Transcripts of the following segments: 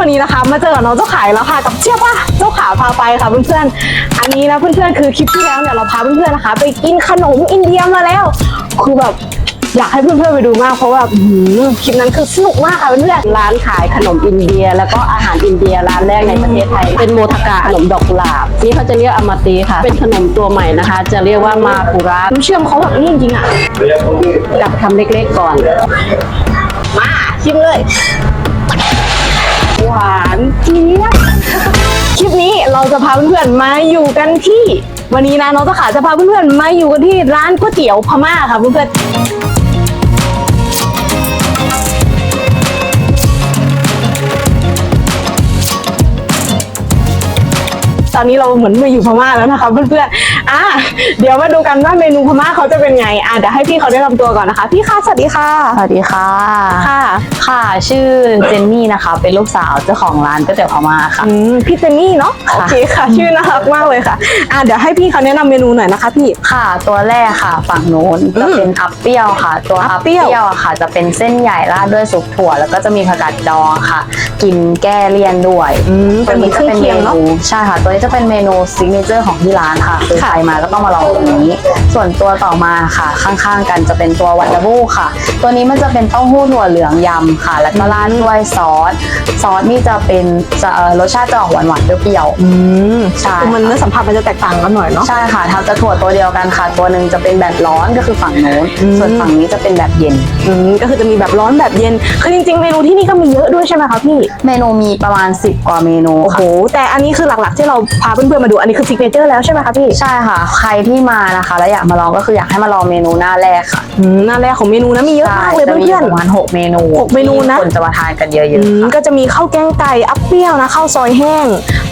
วันนี้นะคะ มาเจอกับน้องเจ้าขายแล้วค่ะกับเชี่ยป่ะเจ้าขาพาไปค่ะเพื่อนๆอันนี้นะเพื่อนๆคือคลิปที่แล้วเนี่ยเราพาเพื่อนๆนะคะ ไปกินขนมอินเดียมาแล้ว คือแบบอยากให้เพื่อนๆไปดูมากเพราะว่าคลิปนั้นคือสนุกมากค่ะเพื่อนๆร้านขายขนมอินเดีย แล้วก็อาหารอินเดียร้านแรกในประเทศไทย เป็นโมทกาขนมดอกกุหลาบนี่เขาจะเรียกอมาตีค่ะ เป็นขนมตัวใหม่นะคะ จะเรียกว่ามาคุระน้ำเชื่อมเขาแบบนี้จริงๆอะจับทำเล็กๆก่อน มาชิมเลย หวานเจี๊ยบ คลิปนี้เราจะพาเพื่อนๆมาอยู่กันที่ วันนี้นะน้องตะขาจะพาเพื่อนๆมาอยู่กันที่ร้านก๋วยเตี๋ยวพม่าค่ะเพื่อนๆตอนนี้เราเหมือนมาอยู่พม่าแล้วนะคะเพื่อนๆ อะเดี๋ยวมาดูกันว่าเมนูพม่าเขาจะเป็นไงอะเดี๋ยวให้พี่เขาแนะนำตัวก่อนนะคะ พี่ค่ะสวัสดีค่ะ สวัสดีค่ะ ค่ะ ค่ะชื่อเจนนี่นะคะ เป็นลูกสาวเจ้าของร้านก๋วยเตี๋ยวพม่าค่ะอืมพี่เจนนี่เนาะค่ะโอเคค่ะ ชื่อน่ารักมากเลยค่ะอะเดี๋ยวให้พี่เขาแนะนำเมนูหน่อยนะคะพี่ค่ะ ตัวแรกค่ะ ฝั่งโน้นจะเป็นอัปเปรี้ยวค่ะ ตัวอัอัปปเปเปรี้รี้ยยววค่ะ จะเป็นเส้นใหญ่ราดด้วยซุปถั่ว แล้วก็จะมีผักกาดดองค่ะ กินแก้เลี่ยนด้วยอืมเป็นเหมือนเครื่องเคียงเนอะใช่ค่ะ ตัวนี้จะเป็นเมนูซิกเนเจอร์ของที่ร้านค่ะคือค่ะใครมาก็ต้องมาลองตรงนี้ ส่วนตัวต่อมาค่ะ ข้างๆ กันจะเป็นตัววันดาบูค่ะ ตัวนี้มันจะเป็นเต้าหู้ถั่วเหลืองยำค่ะ แล้วก็ราดด้วยซอสซอสนี่จะเป็นจะเอ่อรสชาติจะออกหวานๆเปรี้ยวๆ อืมใช่ คือมันเนื้อสัมผัสมันจะแตกต่างกันหน่อยเนาะ ใช่ค่ะทำจะถั่วตัวเดียวกันค่ะ ตัวหนึ่งจะเป็นแบบร้อนก็คือฝั่งโน้น อืม ส่วนฝั่งนี้จะเป็นแบบเย็น อืมก็คือจะมีแบบร้อนแบบเย็น คือจริงๆเมนูที่นี่ก็มีเยอะด้วยใช่ไหมคะพี่ เมนูมีประมาณ 10 กว่าเมนูโอ้โห ค่ะแต่อันนี้คือหลักๆที่เราพาเพื่อนๆมาดู อันนี้คือซิกเนเจอร์แล้วใช่ไหมคะพี่ ใช่ค่ะใครที่มานะคะ แล้วอยากมาลองก็คืออยากให้มาลองเมนูหน้าแรกค่ะอืมหน้าแรกของเมนูนะมีเยอะมากเลยจะมีเพื่อนประมาณ6เมนูหกเมนูนะที่คนจะมาทานกันเยๆอือะมๆค่ะ ก็จะมีข้าวแกงไก่อัปเปรี้ยวนะข้าวซอยแห้ง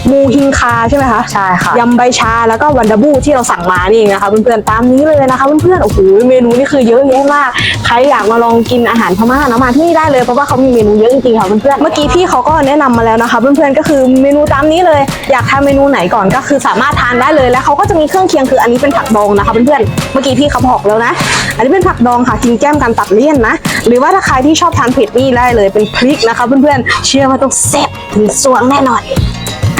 มูฮิงคาใช่ไหมคะใช่ค่ะยำใบชาแล้วก็วันดาบูที่เราสั่งมานี่เองนะคะเพื่อนๆตามนี้เลยนะคะเพื่อนๆโอ้โหเมนูนี่คือเยอะแยะมากใครอยากมาลองกินอาหารพม่านะมาที่นี่ได้เลยเพราะว่าเขามีเมนูเยอะจริงๆค่ะเพื่อนๆเมื่อกี้พี่เขาก็แนะนำมาแล้วนะคะ เพื่อนๆก็คือเมนูตามนี้เลย อยากทานเมนูไหนก่อนก็คือสามารถทานได้เลยแล้วเขาก็จะมีเครื่องเคียงคืออันนี้เป็นผักดองนะคะเพื่อนๆ เมื่อกี้พี่เขาบอกแล้วนะ อันนี้เป็นผักดองค่ะกินแก้มกันตัดเลี่ยนนะ หรือว่าถ้าใครที่ชอบทานเผ็ดนี่ได้เลยเป็นพริกนะคะเพื่อนๆ เชื่อว่าต้องแซ่บถึงสวงแน่นอน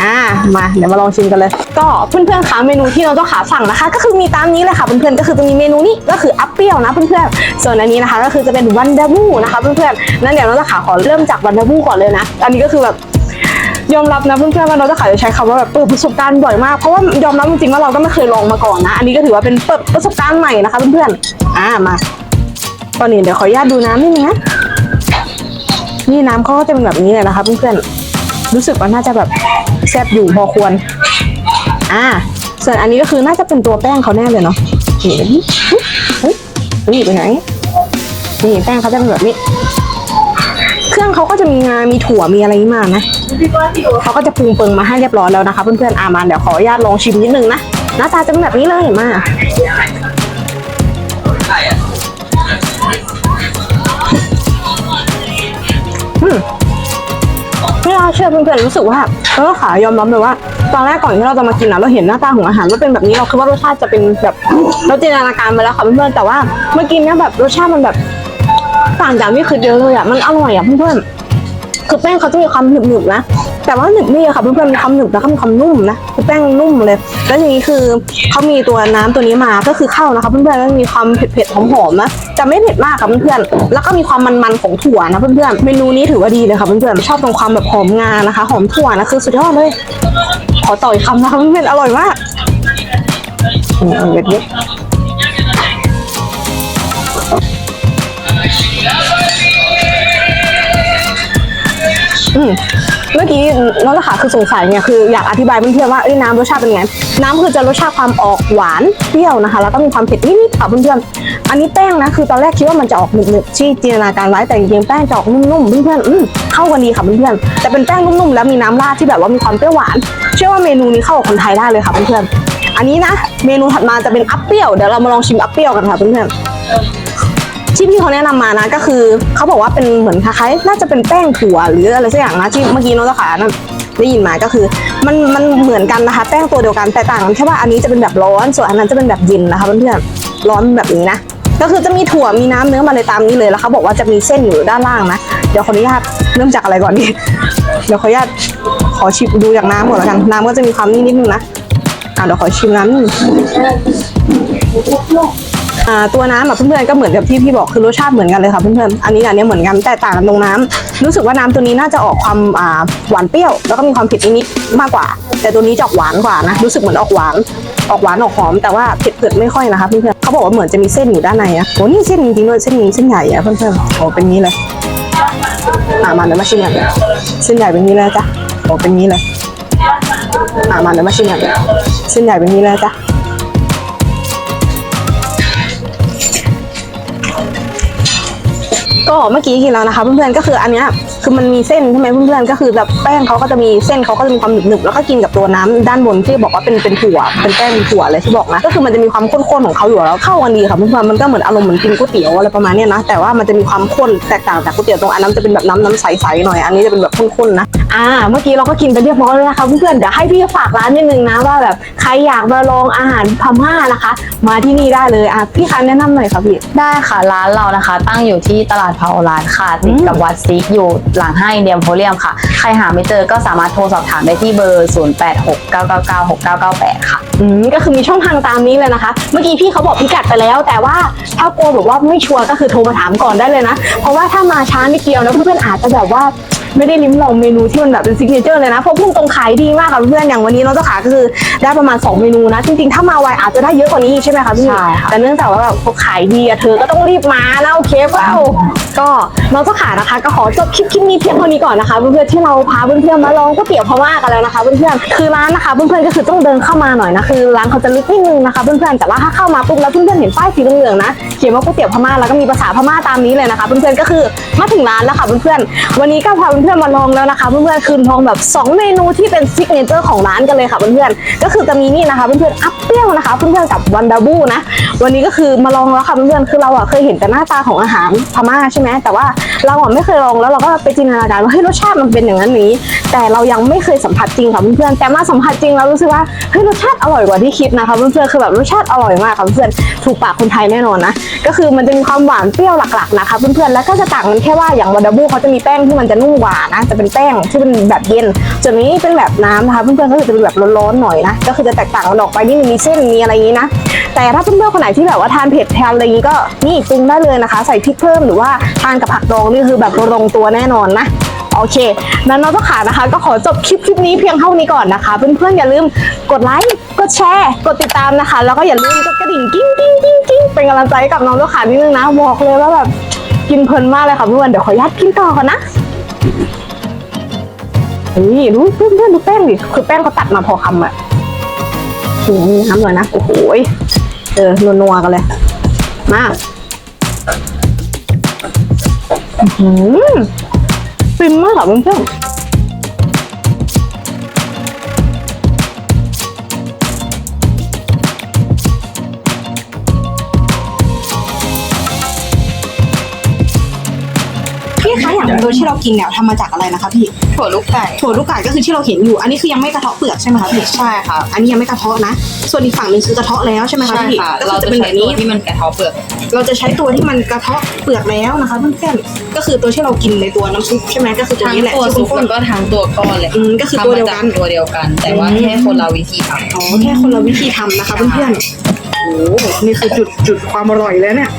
อ่ามาเดี๋ยวมาลองชิมกันเลย ก็เพื่อนๆคะเมนูที่เราต้องขาสั่งนะคะ ก็คือมีตามนี้เลยค่ะเพื่อนๆก็คือจะมีเมนูนี้ก็คืออัปเปรี้ยวนะเพื่อนๆส่วนอันนี้นะคะ ก็คือจะเป็นวันเดาบูนะคะเพื่อนๆนั่นเดี๋ยวเราจะขาขอเริ่มจากวันเดาบูก่อนเลยนะ อันนี้ก็คือแบบ ยอมรับนะเพื่อนๆว่าเราจะขายจะใช้คำว่าแบบเปิดประสบการณ์บ่อยมากเพราะว่ายอมรับจริงๆว่าเราก็ไม่เคยลองมาก่อนนะ อันนี้ก็ถือว่าเป็นเปิดประสบการณ์ใหม่นะคะเพื่อนๆอ่ามาก่อนอื่นเดี๋ยวขออนุญาตดูน้ำนิดนึงนะนี่น้ำเขาก็จะเป็นแบบนี้เลยนะคะเพื่อนๆรู้สึกว่าน่าจะแบบแซ่บอยู่พอควร อ่า ส่วนอันนี้ก็คือน่าจะเป็นตัวแป้งเขาแน่เลยเนาะนเฮ้ยนี่ไปไหนนี่แป้งเขาจะเป็นแบบนี้ เครื่องเขาก็จะมีงา มีถั่ว มีอะไรนี่มานะเขาก็จะปรุงเปิงมาให้เรียบร้อยแล้วนะคะเพื่อนๆอามาเดี๋ยวขออนุญาตลองชิมนิดนึงนะหน้าตาจะเป็นแบบนี้เลยมาไม่น่าเชื่อเพื่อนๆรู้สึกว่าเออขายอมรับเลยว่าตอนแรกก่อนที่เราจะมากินนะเราเห็นหน้าตาของอาหารว่าเป็นแบบนี้เราคิดว่ารสชาติจะเป็นแบบเราจินตนาการไปแล้วค่ะเพื่อนๆแต่ว่าเมื่อกี้เนี่ยแบบรสชาติมันแบบ ต่างจากที่คิดเยอะเลยอะ มันอร่อยอะเพื่อนๆ คือแป้งเขาจะมีความหนึบๆนะ แต่ว่าหนึบนี่อะค่ะเพื่อนๆมีความหนึบแล้วก็มีความนุ่มนะ คือแป้งนุ่มเลย แล้วอย่างนี้คือเขามีตัวน้ำตัวนี้มา ก็คือเข้านะคะเพื่อนๆแล้วมีความเผ็ดๆหอมๆนะแต่ไม่เผ็ดมากค่ะเพื่อนๆ แล้วก็มีความมันๆของถั่วนะเพื่อนๆ เมนูนี้ถือว่าดีเลยค่ะเพื่อนๆ ชอบตรงความแบบหอมงานะคะ หอมถั่วนะคือสุดยอดเลย ขอต่ออีกคำนะคะเพื่อนๆ อร่อยมากอืมเอา อืมเมื่อกี้น้องตะขาคือสงสัยเนี่ยคืออยากอธิบายเพื่อนๆว่าเอ้ยน้ำรสชาติเป็นไง น้ำคือจะรสชาติความออกหวานเปรี้ยวนะคะ แล้วก็มีความเผ็ดนิดๆค่ะเพื่อนๆอันนี้แป้งนะคือตอนแรกคิดว่ามันจะออกหนึบๆที่จินตนาการไว้แต่จริงๆแป้งจะออกนุ่มๆเพื่อนๆอืมเข้ากันดีค่ะเพื่อนๆแต่เป็นแป้งนุ่มๆแล้วมีน้ำราดที่แบบว่ามีความเปรี้ยวหวาน เชื่อว่าเมนูนี้เข้ากับคนไทยได้เลยค่ะเพื่อนๆอันนี้นะ เมนูถัดมาจะเป็นอัปเปรี้ยวเดี๋ยวเรามาลองชิมอัปเปรี้ยวกันค่ะเพื่อนๆ ที่พี่เขาแนะนำมานะก็คือเขาบอกว่าเป็นเหมือนคล้ายๆน่าจะเป็นแป้งถั่วหรืออะไรสักอย่างนะที่เมื่อกี้น้องเจ้าขานั่นได้ยินมาก็คือมันมันเหมือนกันนะคะแป้งตัวเดียวกันแต่ต่างกันแค่ว่าอันนี้จะเป็นแบบร้อนส่วนอันนั้นจะเป็นแบบเย็นนะคะเพื่อนๆร้อนแบบนี้นะก็คือจะมีถั่วมีน้ำเนื้อมาเลยตามนี้เลยแล้วเขาบอกว่าจะมีเส้นอยู่ด้านล่างนะเดี๋ยวขออนุญาตเริ่มจากอะไรก่อนดีเดี๋ยวขออนุญาตขอชิมดูจากน้ำก่อนแล้วกันน้ำก็จะมีความนิ่มนิดนึงนะอะเดี๋ยวขอชิมน้ำ ตัวน้ำอะเพื่อนๆก็เหมือนกับที่พี่บอกคือรสชาติเหมือนกันเลยค่ะเพื่อนๆอันนี้อันนี้เหมือนกันแต่ต่างกันตรงน้ำรู้สึกว่าน้ำตัวนี้น่าจะออกความอ่าหวานเปรี้ยว แล้วก็มีความเผ็ดนิดๆมากกว่า แต่ตัวนี้จะออกหวานกว่านะรู้สึกเหมือนออกหวาน ออกหวานออกหอมแต่ว่าเผ็ดเผ็ดไม่ค่อยนะคะเพื่อนๆเขาบอกว่าเหมือนจะมีเส้นอยู่ด้านในอะโหนี่เส้นจริงๆด้วยเส้นนี้เส้นใหญ่อะเพื่อนๆโอ้เป็นงี้เลยอะมาเดี๋ยวมาชิมกันเส้นใหญ่เป็นงี้เลยจ้ะโอ้เป็นงี้เลยอะมาเดี๋ยวมาชิมกันเส้นใหญ่เป็นงี้เลยจ้ะ ก็เมื่อกี้กินแล้วนะคะเพื่อนๆก็คืออันเนี้ยคือมันมีเส้นใช่ไหมเพื่อนๆก็คือแบบแป้งเขาก็จะมีเส้นเขาก็จะมีความหนึบๆแล้วก็กินกับตัวน้ำด้านบนที่บอกว่าเป็นเป็นถั่วเป็นแป้งถั่วอะไรที่บอกนะก็คือมันจะมีความข้นๆของเขาอยู่แล้วเข้ากันดีค่ะเพื่อนๆมันก็เหมือนอารมณ์เหมือนกินก๋วยเตี๋ยวอะไรประมาณเนี้ยนะแต่ว่ามันจะมีความข้นแตกต่างจากก๋วยเตี๋ยวตรงอันนั้นจะเป็นแบบน้ำน้ำใสๆหน่อยอันนี้จะเป็นแบบข้นๆนะอ่าเมื่อกี้เราก็กินไปเรียบร้อยแล้วนะคะเพื่อนๆเดี๋ยวให้พี่ฝากร้านนิดนึงนะว่าแบบใครอยากมาลองอาหารพม่านะคะ มาที่นี่ได้เลยอะพี่คะแนะนำหน่อยค่ะพี่ได้ค่ะร้านเรานะคะ ตั้งอยู่ที่ตลาดพาโอลานค่ะติดกับวัดซิกอยู่หลังให้เดียมโพเลียมค่ะ ใครหาไม่เจอก็สามารถโทรสอบถามได้ที่เบอร์ 0869996998 ค่ะ อืมก็คือมีช่องทางตามนี้เลยนะคะ เมื่อกี้พี่เขาบอกพิกัดไปแล้ว แต่ว่าถ้ากลัวแบบว่าไม่ชัวร์ก็คือโทรมาถามก่อนได้เลยนะ เพราะว่าถ้ามาช้านิดเดียวนะเพื่อนๆอาจจะแบบว่า ไม่ได้ลิ้มลองเมนูที่มันแบบเป็นซิกเนเจอร์เลยนะเพราะพุ่งตรงขายดีมากค่ะเพื่อนๆอย่างวันนี้น้องเจ้าขาก็คือได้ประมาณ 2 เมนูนะจริงๆถ้ามาไวอาจจะได้เยอะกว่านี้อีกใช่ไหมคะพี่ใช่ค่ะแต่เนื่องจากว่าแบบเขาขายดีอะเธอก็ต้องรีบมานะโอเคเปล่าก็น้องเจ้าขานะคะ ก็ขอจบคลิปคลิปนี้เพียงเท่านี้ก่อนนะคะเพื่อนๆที่เราพาเพื่อนๆมาลองก๋วยเตี๋ยวพม่ากันแล้วนะคะเพื่อนๆคือร้านนะคะเพื่อนๆก็คือต้องเดินเข้ามาหน่อยนะคือร้านเขาจะลึกนิดนึงนะคะเพื่อนๆแต่ว่าถ้าเข้ามาปุ๊บแล้วเพื่อนๆเห็นป้ายสีเหลืองๆนะเขียนว่าก๋วยเตี๋ยวพม่าแล้วก็มีภาษาพม่าตามนี้เลยนะคะเพื่อนๆก็คือมาถึงร้านแล้วค่ะเพื่อนๆวันนี้ก็พาเพื่อนๆมาลองแล้วนะคะเพื่อนๆคือลองแบบสองเมนูที่เป็นซิกเนเจอร์ของร้านกันเลยค่ะเพื่อนๆก็คือจะมีนี่นะคะเพื่อนๆอัพเปรี้ยวนะคะเพื่อนๆกับวันดาบูนะวันนี้ก็คือมาลองแล้วค่ะเพื่อนๆคือเราอะเคยเห็นแต่หน้าตาของอาหารพม่าใช่ไหมแต่ว่าเราอะไม่เคยลองแล้วเราก็ไปจินตนาการว่าเฮ้ยรสชาติมันเป็นอย่างนั้นนี้ แต่เรายังไม่เคยสัมผัสจริงค่ะเพื่อนๆแต่มาสัมผัสจริงเรารู้สึกว่าเฮ้ยรสชาติอร่อยกว่าที่คิดนะคะเพื่อนๆคือแบบรสชาติอร่อยมากค่ะเพื่อนๆถูกปากคนไทยแน่นอนนะก็คือมันจะมีความหวานเปรี้ยวหลักๆนะคะเพื่อนๆแล้วก็จะต่างกันแค่ว่าอย่างวันดาบูเขาจะมีแป้งที่มันจะนุ่มกว่านะจะเป็นแป้งที่เป็นแบบเย็นส่วนนี้เป็นแบบน้ำนะคะเพื่อนๆก็คือจะเป็นแบบร้อนๆหน่อยนะก็คือจะแตกต่างกันออกไปนี่งมีเส้นมีอะไรอย่างนี้นะแต่ถ้าเพื่อนๆคนไหนที่แบบว่าทานเผ็ดทานอะไรอย่างนี้ก็นี่ปรุงได้เลยนะคะ ใส่พริกเพิ่มหรือว่าทานกับผักดองนี่คือแบบลงตัวแน่นอนนะโอเคนั้นน้องเจ้าขานะคะ ก็ขอจบคลิปคลิปนี้เพียงเท่านี้ก่อนนะคะ เพื่อนๆอย่าลืมกดไลค์ กดแชร์ กดติดตามนะคะ แล้วก็อย่าลืมกดกระดิ่งกิ้งกิ้งกิ้งกิ้งเป็นกำลังใจกับน้องเจ้าขานิดนึงนะ บอกเลยว่าแบบกินเพลินมากเลยค่ะเพื่อนเดี๋ยวขออนุญาตกินต่อก่อนนะ นี่ดูเพื่อนๆดูแป้งดิ คือแป้งเขาตัดมาพอคำอะถึงมีน้ำเลยนะ โอ้โหยเออ นัวๆกันเลย มาหือฟินมากอะเพื่อน อย่างโดยที่เรากินเนี่ยทำมาจากอะไรนะคะพี่ถั่วลูกไก่ถั่วลูกไก่ก็คือที่เราเห็นอยู่ อันนี้คือยังไม่กระเทาะเปลือกใช่ไหมคะพี่ใช่ค่ะอันนี้ยังไม่กระเทาะนะ ส่วนอีกฝั่งหนึ่งคือกระเทาะแล้วใช่ไหมคะใช่พี่ค่ะก็เราคือจะจะเป็นใช้แบบตัวนี้ที่มันกระเทาะเปลือกเราจะใช้ตัวที่มันกระเทาะเปลือกแล้วนะคะเพื่อนๆก็คือตัวที่เรากินในตัวน้ำซุปใช่ไหมก็คือตัวทั้งนี้แหละตัวที่ซุปข้นแล้วก็ทั้งตัวก้อนเลยอืมก็คือทำตัวมาเดียวจากักน ตัวเดียวกัน แต่ว่าอืม แค่คนละวิธีทำ อ๋อแค่คนละวิธีทำนะคะเพื่อนๆโอ้โหนี่คือจุดจุดความอร่อยแล้วเนี่ย